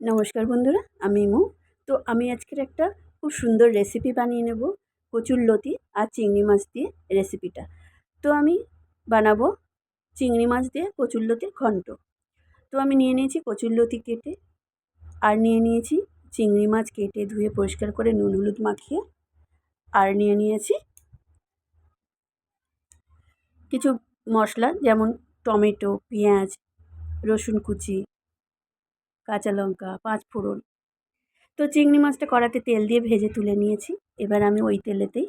নমস্কার বন্ধুরা, আমি মু। তো আমি আজকের একটা খুব সুন্দর রেসিপি বানিয়ে নেব, কচুর লতি আর চিংড়ি মাছ দিয়ে রেসিপিটা তো আমি বানাবো চিংড়ি মাছ দিয়ে কচুর লতির ঘন্ট। তো আমি নিয়ে নিয়েছি কচুর লতি কেটে আর নিয়ে নিয়েছি চিংড়ি মাছ কেটে ধুয়ে পরিষ্কার করে নুন হলুদ মাখিয়ে আর নিয়ে নিয়েছি কিছু মশলা যেমন টমেটো, পেঁয়াজ, রসুন কুচি কাঁচা লঙ্কা, পাঁচ ফোড়ন। তো চিংড়ি মাছটা কড়াতে তেল দিয়ে ভেজে তুলে নিয়েছি। এবার আমি ওই তেলেতেই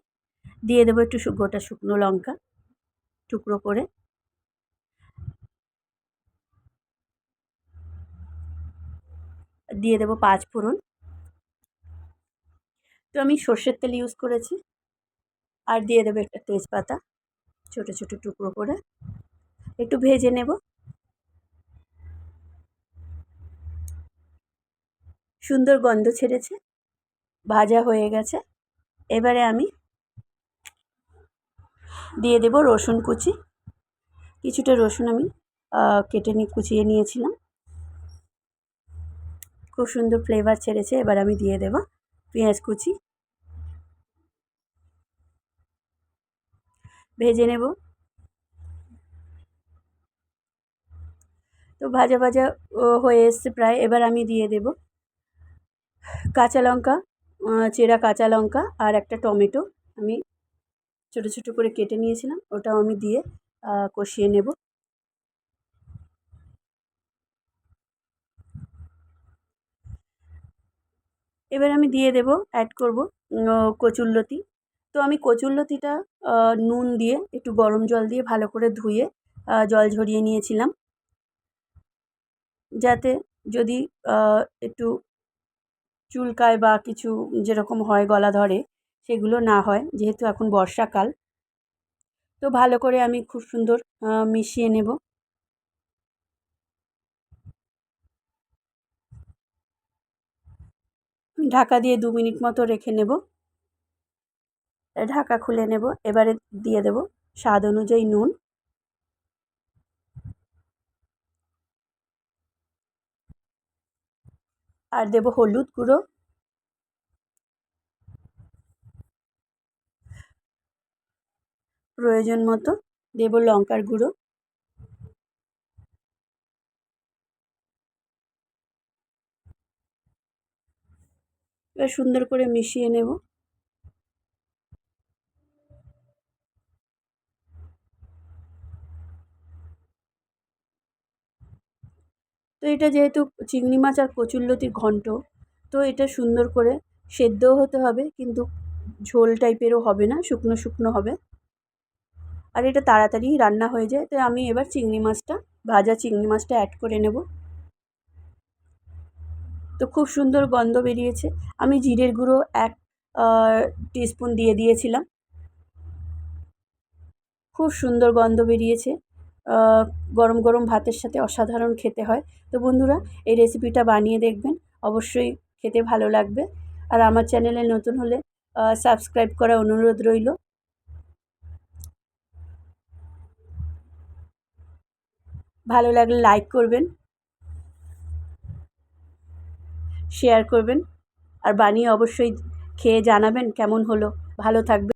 দিয়ে দেবো একটু গোটা শুকনো লঙ্কা টুকরো করে। দিয়ে দেবো পাঁচ ফোড়ন। তো আমি সর্ষের তেল ইউজ করেছি। আর দিয়ে দেবো একটা তেজপাতা ছোটো ছোটো টুকরো করে। একটু ভেজে নেব। সুন্দর গন্ধ ছেড়েছে। ভাজা হয়ে গেছে। এবারে আমি দিয়ে দেব রসুন কুচি। কিছুটা রসুন আমি কেটে নিয়ে কুচিয়ে নিয়েছিলাম। খুব সুন্দর ফ্লেভার ছেড়েছে। এবার আমি দিয়ে দেব পেঁয়াজ কুচি। ভেজে নেব। তো ভাজা ভাজা হয়ে এসছে প্রায়। এবার আমি দিয়ে দেব কাঁচা লঙ্কা চেরা কাঁচা লঙ্কা আর একটা টমেটো আমি ছোটো ছোটো করে কেটে নিয়েছিলাম। ওটাও আমি দিয়ে কষিয়ে নেব। এবার আমি দিয়ে দেব অ্যাড করব কচুরলতি তো আমি কচুরলতিটা নুন দিয়ে একটু গরম জল দিয়ে ভালো করে ধুয়ে জল ঝরিয়ে নিয়েছিলাম। যাতে যদি একটু চুলকায় বা কিছু যেরকম হয় গলা ধরে, সেগুলো না হয়, যেহেতু এখন বর্ষাকাল। তো ভালো করে আমি খুব সুন্দর মিশিয়ে নেব। ঢাকা দিয়ে দু মিনিট মতো রেখে নেব। ঢাকা খুলে নেব, এবারে দিয়ে দেব স্বাদ অনুযায়ী নুন। আর দেব হলুদ গুঁড়ো। প্রয়োজন মতো দেব লঙ্কার গুঁড়ো। এবার সুন্দর করে মিশিয়ে নেব। তো এটা যেহেতু চিংড়ি মাছ আর কচুরলতির ঘন্ট, তো এটা সুন্দর করে সেদ্ধও হতে হবে, কিন্তু ঝোল টাইপেরও হবে না, শুকনো শুকনো হবে। আর এটা তাড়াতাড়ি রান্না হয়ে যায় তো আমি এবার চিংড়ি মাছটা, ভাজা চিংড়ি মাছটা অ্যাড করে নেব। তো খুব সুন্দর গন্ধ বেরিয়েছে। আমি জিরের গুঁড়ো এক টিস্পুন দিয়ে দিয়েছিলাম। খুব সুন্দর গন্ধ বেরিয়েছে। গরম গরম ভাতের সাথে অসাধারণ খেতে হয়। তো বন্ধুরা, এই রেসিপিটা বানিয়ে দেখবেন। অবশ্যই খেতে ভালো লাগবে। আর আমার চ্যানেলে নতুন হলে সাবস্ক্রাইব করা অনুরোধ রইল। ভালো লাগলে লাইক করবেন। শেয়ার করবেন। আর বানিয়ে অবশ্যই খেয়ে জানাবেন কেমন হলো। ভালো থাকবে